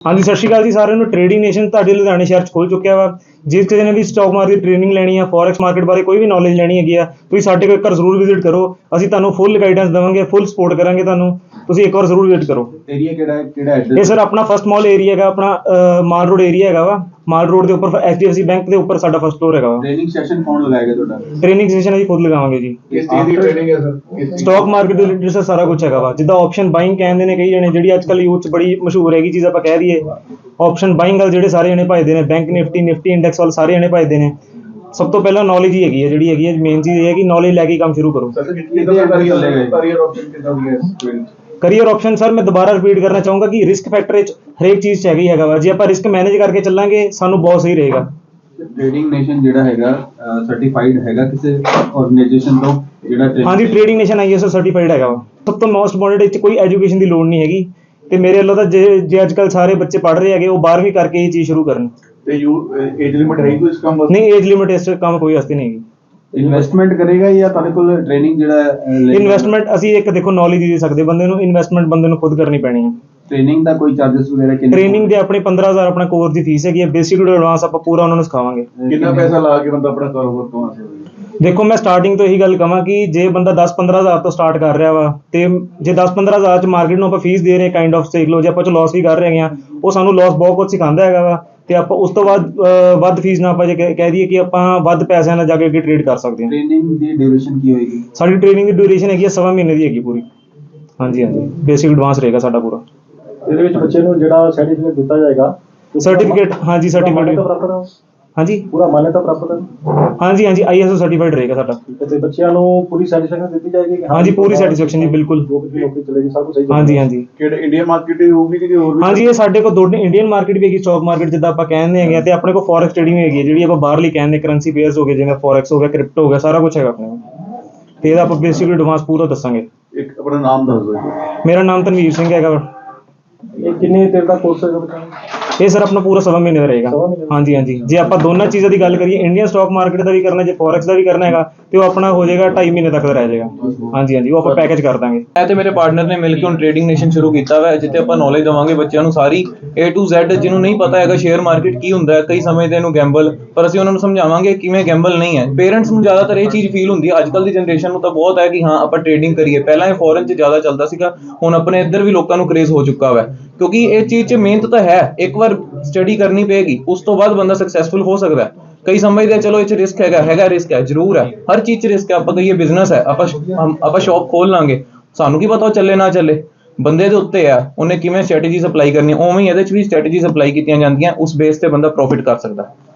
ਹਾਂਜੀ, ਸਤਿ ਸ਼੍ਰੀ ਅਕਾਲ ਜੀ ਸਾਰਿਆਂ ਨੂੰ। ਟ੍ਰੇਡਿੰਗ ਨੇਸ਼ਨ ਤੁਹਾਡੇ ਲੁਧਿਆਣੇ ਸ਼ਹਿਰ 'ਚ ਖੁੱਲ ਚੁੱਕਿਆ ਵਾ। ਜਿਸ ਕਿਸੇ ਨੇ ਵੀ ਸਟਾਕ ਮਾਰਕੀਟ ਟ੍ਰੇਨਿੰਗ ਲੈਣੀ ਆ ਫੋਰੈਕਸ ਮਾਰਕੀਟ ਬਾਰੇ ਕੋਈ ਵੀ ਨੌਲੇਜ ਲੈਣੀ ਹੈਗੀ ਆ, ਤੁਸੀਂ ਸਾਡੇ ਕੋਲ ਇੱਕ ਵਾਰ ਜ਼ਰੂਰ ਵਿਜ਼ਿਟ ਕਰੋ। ਅਸੀਂ ਤੁਹਾਨੂੰ ਫੁੱਲ ਗਾਈਡੈਂਸ ਦੇਵਾਂਗੇ ਫੁੱਲ ਸਪੋਰਟ ਕਰਾਂਗੇ ਤੁਹਾਨੂੰ। ਤੁਸੀਂ ਇੱਕ ਵਾਰ ਜ਼ਰੂਰ ਵਿਜ਼ਿਟ ਕਰੋ। ਏਰੀਆ ਕਿਹੜਾ ਹੈ? ਕਿਹੜਾ ਇਹ ਐਡਰੈਸ ਸਰ ਆਪਣਾ ਫਸਟ ਮਾਲ ਏਰੀਆ ਹੈਗਾ ਆਪਣਾ ਅਹ, ਮਾਲ ਰੋਡ ਏਰੀਆ ਹੈਗਾ ਵਾ। ਮਾਲ ਰੋਡ ਦੇ ਉੱਪਰ ਐਚਡੀਐਫਸੀ ਬੈਂਕ ਦੇ ਉੱਪਰ ਸਾਡਾ ਫਸਟ ਫਲੋਰ ਹੈਗਾ ਵਾ। ਟ੍ਰੇਨਿੰਗ ਸੈਸ਼ਨ ਕੌਣ ਲਗਾਏਗਾ ਤੁਹਾਡਾ? ਟ੍ਰੇਨਿੰਗ ਸੈਸ਼ਨ ਅਸੀਂ ਖੁਦ ਲਗਾਵਾਂਗੇ ਜੀ। ਕਿਸ ਚੀਜ਼ ਦੀ ਟ੍ਰੇਨਿੰਗ ਹੈ ਸਰ? ਸਟਾਕ ਮਾਰਕੀਟ ਦੇ ਰਿਲੇਟਡ ਸਰ ਸਾਰਾ ਕੁਝ ਹੈਗਾ ਵਾ। ਜਿੱਦਾਂ ਆਪਸ਼ਨ ਬਾਇੰਗ ਕਹਿੰਦੇ ਨੇ ਕਈ ਜਣੇ ਜਿਹੜੀ ਅੱਜਕੱਲ ਯੂਥ 'ਚ ਬੜੀ ਮਸ਼ਹੂਰ ਹੈਗੀ ਚੀਜ਼ ਆਪਾਂ ਕਹਿ ਦਈਏ। ਆਪਸ਼ਨ ਬਾਇੰਗ ਵਾਲ ਜਿਹੜੇ ਸਾਰੇ ਜਣੇ ਭਜਦੇ ਨੇ ਬੈਂਕ ਨਿਫਟੀ ਨਿਫਟੀ ਇੰਡੈਕਸ ਵਾਲ ਸਾਰੇ ਜਣੇ ਭਜਦੇ ਨੇ। ਸਭ ਤੋਂ ਪਹਿਲਾਂ ਨੌਲੇਜ ਹੀ ਹੈਗੀ ਹੈ ਜਿਹੜੀ ਹੈਗੀ ਹੈ ਮੇਨ ਚੀਜ਼ ਇਹ ਹੈ ਕਿ ਨੌਲੇਜ ਲੈ ਕੇ ਹੀ ਕੰਮ ਸ਼ੁਰੂ ਕਰੋ। ਸਰ ਕਰੀਅਰ ਕਰੀਅਰ ਆਪਸ਼ਨ ਕਿੱਦਾਂ ਦੀ ਹੈ ਕਰੀਅਰ ਆਪਸ਼ਨ ਸਰ ਮੈਂ ਦੁਬਾਰਾ ਰਿਪੀਟ ਕਰਨਾ ਚਾਹੂੰਗਾ ਕਿ ਰਿਸਕ ਫੈਕਟਰ ਵਿੱਚ ਹਰੇਕ ਚੀਜ਼ 'ਚ ਹੈਗੀ ਹੈਗਾ ਵਾ। ਜੇ ਆਪਾਂ ਰਿਸਕ ਮੈਨੇਜ ਕਰਕੇ ਚੱਲਾਂਗੇ ਸਾਨੂੰ ਬਹੁਤ ਸਹੀ ਰਹੇਗਾ। ਟ੍ਰੇਡਿੰਗ ਨੇਸ਼ਨ ਜਿਹੜਾ ਹੈਗਾ ਸਰਟੀਫਾਈਡ ਹੈਗਾ ਕਿਸੇ ਆਰਗੇਨਾਈਜੇਸ਼ਨ ਤੋਂ ਜਿਹੜਾ ਹਾਂਜੀ ਟ੍ਰੇਡਿੰਗ ਨੇਸ਼ਨ ਆਈਐਸਓ ਸਰਟੀਫਾਈਡ ਹੈਗਾ ਵਾ। ਸਭ ਤੋਂ ਮੋਸਟ ਇੰਪੋਰਟੈਂਟ ਵਿੱਚ ਕੋਈ ਐਜੂਕੇਸ਼ਨ ਦੀ ਲੋੜ ਨਹੀਂ ਹੈਗੀ। ਤੇ ਮੇਰੇ ਵੱਲੋਂ ਤਾਂ ਜੇ ਜੇ ਅੱਜਕੱਲ ਸਾਰੇ ਬੱਚੇ ਪੜ੍ਹ ਰਹੇ ਹੈਗੇ ਉਹ 12ਵੀਂ ਕਰਕੇ ਇਹ ਚੀਜ਼ ਸ਼ੁਰੂ ਕਰਨ। ਤੇ ਯੂ ਏਜ ਲਿਮਿਟ ਹੈ ਕੋਈ ਇਸ ਕੰਮ ਨਹੀਂ ਏਜ ਲਿਮਿਟ ਇਸ ਕੰਮ ਕੋਈ ਵਾਸਤੇ ਨਹੀਂ ਹੈਗੀ। ਇਨਵੈਸਟਮੈਂਟ ਕਰੇਗਾ ਜਾਂ ਤੁਹਾਡੇ ਕੋਲ ਟ੍ਰੇਨਿੰਗ ਜਿਹੜਾ ਇਨਵੈਸਟਮੈਂਟ ਅਸੀਂ ਇੱਕ ਦੇਖੋ ਨੌਲੇਜ ਦੇ ਸਕਦੇ ਬੰਦੇ ਨੂੰ ਇਨਵੈਸਟਮੈਂਟ ਬੰਦੇ ਨੂੰ ਖੁਦ ਕਰਨੀ ਪੈਣੀ ਹੈ। ਟ੍ਰੇਨਿੰਗ ਦਾ ਕੋਈ ਚਾਰजेस ਵਗੈਰਾ ਕਿੰਨੇ ਟ੍ਰੇਨਿੰਗ ਦੇ ਆਪਣੇ 15000 ਆਪਣਾ ਕੋਰਸ ਦੀ ਫੀਸ ਹੈਗੀ ਹੈ ਬੇਸਿਕ ਟੂ ਐਡਵਾਂਸ ਆਪਾਂ ਪੂਰਾ ਉਹਨਾਂ ਨੂੰ ਸਿਖਾਵਾਂਗੇ। ਕਿੰਨਾ ਪੈਸਾ ਲਾ ਕੇ ਬੰਦਾ ਆਪਣਾ ਕਾਰੋਬਾਰ ਤੋਂ ਹਾਸਿਲ ਦੇਖੋ ਮੈਂ ਸਟਾਰਟਿੰਗ ਤੋਂ ਇਹੀ ਗੱਲ ਕਹਾਂ ਕਿ ਜੇ ਬੰਦਾ 10-15000 ਤੋਂ ਸਟਾਰਟ ਕਰ ਰਿਹਾ ਵਾ ਤੇ ਜੇ 10-15000 ਚ ਮਾਰਕੀਟ ਨੂੰ ਆਪਾਂ ਫੀਸ ਦੇ ਰਹੇ ਕਾਈਂਡ ਆਫ ਸੇਕ ਲੋ ਜੇ ਆਪਾਂ ਚ ਲਾਸ ਵੀ ਕਰ ਰਹੇ ਹਾਂ ਉਹ ਸਾਨੂੰ ਲਾਸ ਬਹੁਤ ਕੁਝ ਸਿਖਾਉਂਦਾ ਹੈਗਾ ਵਾ। ਤੇ ਆਪਾਂ ਉਸ ਤੋਂ ਬਾਅਦ ਵੱਧ ਫੀਸ ਨਾਲ ਆਪਾਂ ਜੇ ਕਹਿ ਕਹਿ ਦਈਏ ਕਿ ਆਪਾਂ ਵੱਧ ਪੈਸਿਆਂ ਨਾਲ ਜਾ ਕੇ ਅੱਗੇ ਟ੍ਰੇਡ ਕਰ ਸਕਦੇ ਹਾਂ। ਟ੍ਰੇਨਿੰਗ ਦੀ ਡਿਊਰੇਸ਼ਨ ਕੀ ਹੋਏਗੀ? ਸਾਡੀ ਟ੍ਰੇਨਿੰਗ ਦੀ ਡਿਊਰੇਸ਼ਨ ਹੈਗੀ ਹੈ ਸਵਾ ਮਹੀਨੇ ਦੀ ਹੈਗੀ ਪੂਰੀ। ਹਾਂਜੀ ਹਾਂਜੀ। ਬੇਸਿਕ ਐਡਵਾਂਸ ਰਹੇਗਾ ਸਾਡਾ ਪੂਰਾ। ਇਹਦੇ ਵਿੱਚ ਬੱਚੇ ਨੂੰ ਜਿਹੜਾ ਸਰਟੀਫਿਕੇਟ ਦਿੱਤਾ ਜਾਏਗਾ ਸਰਟੀਫਿਕੇਟ ਹਾਂਜੀ ਸਰਟੀਫਿਕੇਟ ਹਾਂਜੀ। ਪੂਰਾ ਮਾਨਤਾ ਪ੍ਰਾਪਤ ਹੈ ਹਾਂਜੀ ਹਾਂਜੀ ਆਈਐਸਓ ਸਰਟੀਫਾਈਡ ਰਹੇਗਾ ਸਾਡਾ। ਤੇ ਬੱਚਿਆਂ ਨੂੰ ਪੂਰੀ ਸੈਟੀਸਫੈਕਸ਼ਨ ਦਿੱਤੀ ਜਾਏਗੀ ਕਿ ਹਾਂਜੀ, ਪੂਰੀ satisfaction ਜੀ, ਬਿਲਕੁਲ। ਜੋ ਵੀ ਨੌਕਰੀ ਚਲੇਗੀ ਸਭ ਕੁਝ ਸਹੀ ਹਾਂਜੀ ਹਾਂਜੀ। ਕਿਹੜੇ ਇੰਡੀਆ ਮਾਰਕੀਟ ਹੀ ਹੋਊਗੀ ਕਿ ਹੋਰ ਵੀ? ਹਾਂਜੀ ਇਹ ਸਾਡੇ ਕੋਲ ਦੋ ਇੰਡੀਅਨ ਮਾਰਕੀਟ ਵੀ ਹੈਗੀ ਸਟਾਕ ਮਾਰਕੀਟ ਜਿੱਦਾਂ ਆਪਾਂ ਕਹਿੰਦੇ ਹੈਗੇ ਆ ਤੇ ਆਪਣੇ ਕੋਲ ਫੋਰੈਕਸ ਟ੍ਰੇਡਿੰਗ ਵੀ ਹੈਗੀ ਹੈ ਜਿਹੜੀ ਆਪਾਂ ਬਾਹਰਲੀ ਕਹਿੰਦੇ ਕਰੰਸੀ ਪੇਅਰਸ ਹੋ ਗਏ ਜਿਵੇਂ ਫੋਰੈਕਸ ਹੋ ਗਿਆ ਕ੍ਰਿਪਟੋ ਹੋ ਗਿਆ ਸਾਰਾ ਕੁਝ ਹੈਗਾ ਆਪਣੇ ਕੋਲ। ਤੇ ਇਹਦਾ ਆਪਾਂ ਬੇਸਿਕਲੀ ਐਡਵਾਂਸ ਪੂਰਾ ਦੱਸਾਂਗੇ। ਇੱਕ ਆਪਣਾ ਨਾਮ ਦੱਸ ਦਿਓ ਜੀ। ਮੇਰਾ ਨਾਮ ਤਨਵੀਰ ਸਿੰਘ ਹੈਗਾ ਵਾ। ਇਹ ਕਿੰਨੇ ਦੇਰ ਦਾ ਕੋਰਸ ਹੈ? ਬੱਚਿਆਂ ਨੂੰ ਇਹ ਸਰ ਆਪਣਾ ਪੂਰਾ ਸਵਾ ਮਹੀਨੇ ਦਾ ਰਹੇਗਾ? ਹਾਂਜੀ ਹਾਂਜੀ ਜੇ ਆਪਾਂ ਦੋਨਾਂ ਚੀਜ਼ਾਂ ਦੀ ਗੱਲ ਕਰੀਏ ਇੰਡੀਅਨ ਸਟਾਕ ਮਾਰਕੀਟ ਦਾ ਵੀ ਕਰਨਾ ਜੇ ਫੋਰੈਕਸ ਦਾ ਵੀ ਕਰਨਾ ਹੈਗਾ ਤੇ ਉਹ ਆਪਣਾ ਹੋ ਜਾਏਗਾ 2.5 ਮਹੀਨੇ ਤੱਕ ਦਾ ਰਹਿ ਜਾਏਗਾ। ਹਾਂਜੀ ਹਾਂਜੀ ਉਹ ਆਪਾਂ ਪੈਕੇਜ ਕਰ ਦਾਂਗੇ। ਮੈਂ ਤੇ ਮੇਰੇ ਪਾਰਟਨਰ ਨੇ ਮਿਲ ਕੇ ਹੁਣ ਟ੍ਰੇਡਿੰਗ ਨੇਸ਼ਨ ਸ਼ੁਰੂ ਕੀਤਾ ਹੋਇਆ ਹੈ, ਜਿੱਥੇ ਆਪਾਂ ਨੌਲੇਜ ਦਵਾਂਗੇ ਬੱਚਿਆਂ ਨੂੰ ਸਾਰੀ A to Z ਜਿਹਨੂੰ ਨਹੀਂ ਪਤਾ ਹੈਗਾ ਸ਼ੇਅਰ ਮਾਰਕੀਟ ਕੀ ਹੁੰਦਾ ਹੈ ਕਈ ਸਮਝਦੇ ਇਹਨੂੰ ਗੈਂਬਲ ਪਰ ਅਸੀਂ ਉਹਨਾਂ ਨੂੰ ਸਮਝਾਵਾਂਗੇ ਕਿਵੇਂ ਗੈਂਬਲ ਨਹੀਂ ਹੈ। ਪੇਰੈਂਟਸ ਨੂੰ ਜ਼ਿਆਦਾਤਰ ਇਹ ਚੀਜ਼ ਫੀਲ ਹੁੰਦੀ ਹੈ ਅੱਜ ਅੱਜਕੱਲ ਦੀ ਜਨਰੇਸ਼ਨ ਨੂੰ ਤਾਂ ਬਹੁਤ ਹੈ ਕਿ ਹਾਂ ਆਪਾਂ ਟ੍ਰੇਡਿੰਗ ਕਰੀਏ। ਪਹਿਲਾਂ ਇਹ ਫੋਰਨ 'ਚ ਜ਼ਿਆਦਾ ਚੱਲਦਾ ਸੀਗਾ ਹੁਣ ਆਪਣੇ ਇੱਧਰ ਵੀ ਲੋਕਾਂ ਨੂੰ ਕਰੇਜ਼ ਹੋ ਚੁੱਕਾ ਹੋਇਆ ਹੈ ਕਿਉਂਕਿ ਇਹ ਚੀਜ਼ 'ਚ ਮਿਹਨਤ ਤਾਂ ਹੈ ਇੱਕ ਵਾਰ ਸਟੱਡੀ ਕਰਨੀ ਪਏਗੀ ਉਸ ਤੋਂ ਬਾਅਦ ਬੰਦਾ ਸਕਸੈਸਫੁਲ ਹੋ ਸਕਦਾ ਹੈ। ਕਈ ਸਮਝਦੇ ਆ, ਚਲੋ ਇਹ ਚ ਰਿਸਕ ਹੈਗਾ ਹੈਗਾ ਰਿਸਕ ਹੈ, ਜ਼ਰੂਰ ਹੈ। ਹਰ ਚੀਜ਼ 'ਚ ਰਿਸਕ ਹੈ, ਆਪਾਂ ਕਹੀਏ ਬਿਜ਼ਨਸ ਹੈ, ਆਪਾਂ ਆਪਾਂ ਸ਼ਾਪ ਖੋਲ ਲਾਂਗੇ। ਸਾਨੂੰ ਕੀ ਪਤਾ ਉਹ ਚੱਲੇ ਨਾ ਚੱਲੇ। ਬੰਦੇ ਦੇ ਉੱਤੇ ਆ, ਉਹਨੇ ਕਿਵੇਂ ਸਟ੍ਰੈਟਜੀਜ਼ ਅਪਲਾਈ ਕਰਨੀ ਉਵੇਂ ਹੀ ਇਹਦੇ 'ਚ ਵੀ ਸਟ੍ਰੈਟਜੀਜ਼ ਅਪਲਾਈ ਕੀਤੀਆਂ ਜਾਂਦੀਆਂ, ਉਸ ਬੇਸ ਤੇ ਬੰਦਾ ਪ੍ਰੋਫਿਟ ਕਰ ਸਕਦਾ। ਹੈ